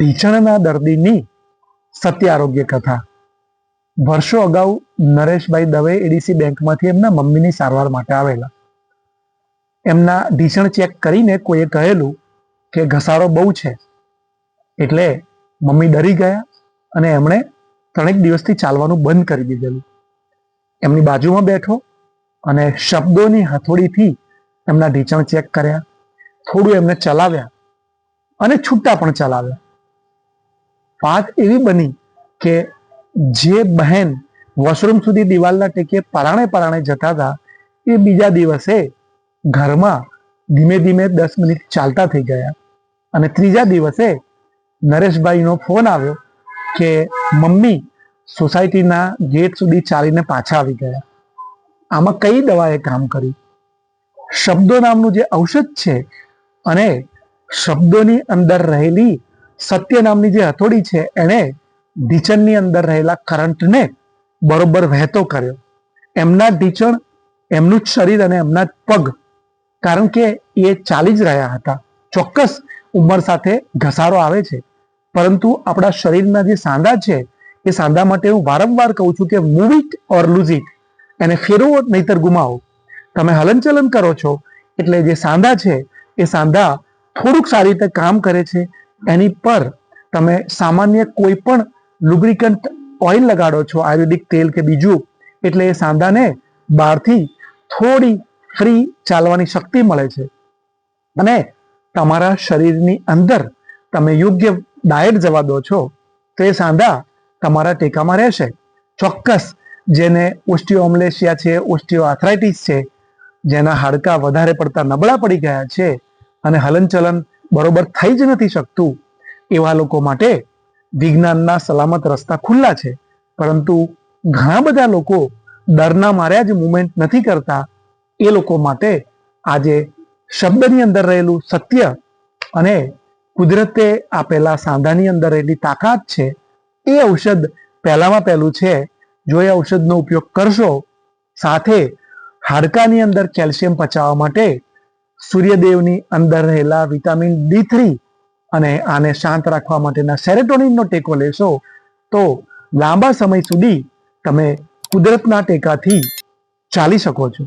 ઢીંચણના દર્દીની સત્ય આરોગ્ય કથા. વર્ષો અગાઉ નરેશભાઈ દવે એડીસી બેંકમાંથી એમના મમ્મીની સારવાર માટે આવેલા. એમના ઢીંચણ ચેક કરીને કોઈએ કહેલું કે ઘસારો બહુ છે. એટલે મમ્મી ડરી ગયા અને એમણે ત્રણેક દિવસથી ચાલવાનું બંધ કરી દીધેલું. એમની બાજુમાં બેઠો અને શબ્દોની હથોડીથી એમના ઢીંચણ ચેક કર્યા. થોડું એમને ચલાવ્યા અને છૂટા પણ ચલાવ્યા. વાત એવી બની કે જે બહેન વોશરૂમ સુધી દિવાલના ટેકે પરાણે પરાણે જતા હતા, એ બીજા દિવસે ઘરમાં ધીમે ધીમે દસ મિનિટ ચાલતા થઈ ગયા. અને ત્રીજા દિવસે નરેશભાઈનો ફોન આવ્યો કે મમ્મી સોસાયટીના ગેટ સુધી ચાલીને પાછા આવી ગયા. આમાં કઈ દવાએ કામ કર્યું? શબ્દો નામનું જે ઔષધ છે અને શબ્દોની અંદર રહેલી સત્ય નામની જે હથોડી છે, એણે ઢીચણની અંદર રહેલા કરંટને બરોબર વહેતો કર્યો. એમના ઢીચણ, એમનું જ શરીર અને એમના જ પગ, કારણ કે એ ચાલી જ રહ્યા હતા. ચોક્કસ ઉંમર સાથે ઘસારો આવે છે. પરંતુ આપણા શરીરના જે સાંધા છે, એ સાંધા માટે હું વારંવાર કહું છું કે move it or lose it એને ફેરવો, નહીતર ગુમાવો. તમે હલનચલન કરો છો, એટલે જે સાંધા છે, એ સાંધા થોડુંક સારી રીતે કામ કરે છે એની પર તમે સામાન્ય કોઈ પણ લુબ્રિકન્ટ ઓઇલ લગાડો છો, આયુર્વેદિક તેલ કે બીજું, એટલે એ સાંધાને બહારથી થોડી ફ્રી ચાલવાની શક્તિ મળે છે. અને તમારા શરીરની અંદર તમે યોગ્ય ડાયટ જવા દો છો, તો એ સાંધા તમારા ટેકામાં રહેશે. ચોક્કસ જેને ઓસ્ટિયોમલેશિયા છે ઓસ્ટિયો આર્થરાઇટિસ છે, જેના હાડકા વધારે પડતા નબળા પડી ગયા છે, અને હલનચલન બરોબર થઈ જ નથી શકતું એવા લોકો માટે વિજ્ઞાનના સલામત રસ્તા ખુલ્લા છે. પરંતુ ઘણા બધા લોકો ડરના માર્યા જ મુવમેન્ટ નથી કરતા. એ લોકો માટે આજે શબ્દની અંદર રહેલું સત્ય અને કુદરતે આપેલા સાંધાની અંદર રહેલી તાકાત છે એ ઔષધ પહેલામાં પહેલું છે. જો એ ઔષધનો ઉપયોગ કરશો, સાથે હાડકાની અંદર કેલ્શિયમ પચાવવા માટે સૂર્યદેવની અંદર રહેલા વિટામિન ડી થ્રી અને આને શાંત રાખવા માટેના સેરેટોનિનનો ટેકો લેશો, તો લાંબા સમય સુધી તમે કુદરતના ટેકાથી ચાલી શકો છો.